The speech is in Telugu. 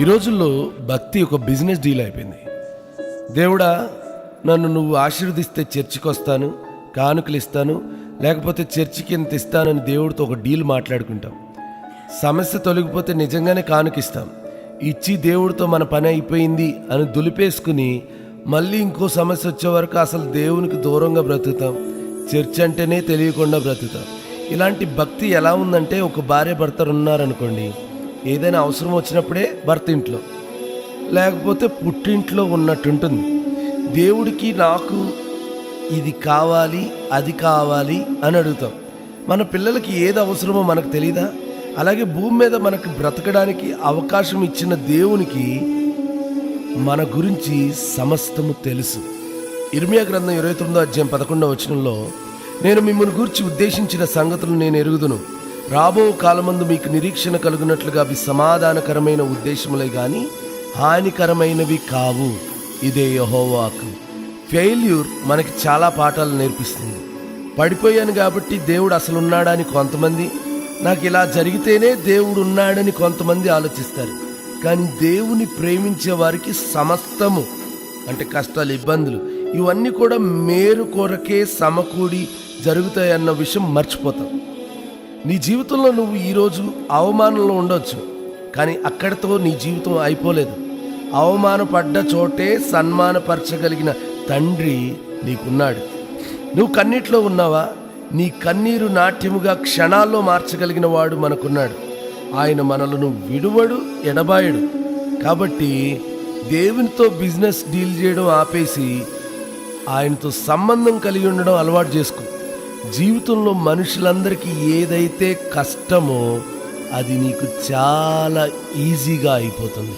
ఈ రోజుల్లో భక్తి ఒక బిజినెస్ డీల్ అయిపోయింది. దేవుడా నన్ను నువ్వు ఆశీర్వదిస్తే చర్చికి వస్తాను కానుకలు ఇస్తాను లేకపోతే చర్చికి ఇంత ఇస్తానని దేవుడితో ఒక డీల్ మాట్లాడుకుంటాం. సమస్య తొలగిపోతే నిజంగానే కానుకిస్తాం. ఇచ్చి దేవుడితో మన పని అయిపోయింది అని దులిపేసుకుని మళ్ళీ ఇంకో సమస్య వచ్చే వరకు అసలు దేవునికి దూరంగా బ్రతుకుతాం. చర్చ్ అంటేనే తెలియకుండా బ్రతుకుతాం. ఇలాంటి భక్తి ఎలా ఉందంటే ఒక భార్య భర్తలు ఉన్నారనుకోండి ఏదైనా అవసరం వచ్చినప్పుడే భర్త ఇంట్లో లేకపోతే పుట్టింట్లో ఉన్నట్టుంటుంది. దేవుడికి నాకు ఇది కావాలి అది కావాలి అని అడుగుతాం. మన పిల్లలకి ఏది అవసరమో మనకు తెలియదా అలాగే భూమి మీద మనకు బ్రతకడానికి అవకాశం ఇచ్చిన దేవునికి మన గురించి సమస్తము తెలుసు. ఇర్మియా గ్రంథం ఇరవై తొమ్మిదో అధ్యాయం పదకొండవ వచనంలో నేను మిమ్మల్ని గురించి ఉద్దేశించిన సంగతులు నేను ఎరుగుదును. రాబో కాలమందు మీకు నిరీక్షణ కలుగునట్లుగా అవి సమాధానకరమైన ఉద్దేశములే గాని హానికరమైనవి కావు. ఇదే యహోవాకు. ఫెయిల్యూర్ మనకి చాలా పాఠాలు నేర్పిస్తుంది. పడిపోయాను కాబట్టి దేవుడు అసలు ఉన్నాడా అని కొంతమంది నాకు ఇలా జరిగితేనే దేవుడు ఉన్నాడని కొంతమంది ఆలోచిస్తారు. కానీ దేవుని ప్రేమించే వారికి సమస్తము అంటే కష్టాలు ఇబ్బందులు ఇవన్నీ కూడా మేలు కొరకే సమకూడి జరుగుతాయన్న విషయం మర్చిపోతాం. నీ జీవితంలో నువ్వు ఈరోజు అవమానంలో ఉండొచ్చు కానీ అక్కడితో నీ జీవితం అయిపోలేదు. అవమానపడ్డ చోటే సన్మానపరచగలిగిన తండ్రి నీకున్నాడు. నువ్వు కన్నీటిలో ఉన్నావా? నీ కన్నీరు నాట్యముగా క్షణాల్లో మార్చగలిగిన వాడు మనకున్నాడు. ఆయన మనలను విడువడు ఎడబాయడు. కాబట్టి దేవునితో బిజినెస్ డీల్ చేయడం ఆపేసి ఆయనతో సంబంధం కలిగి ఉండడం అలవాటు చేసుకో. జీవితంలో మనుషులందరికీ ఏదైతే కష్టమో అది నీకు చాలా ఈజీగా అయిపోతుంది.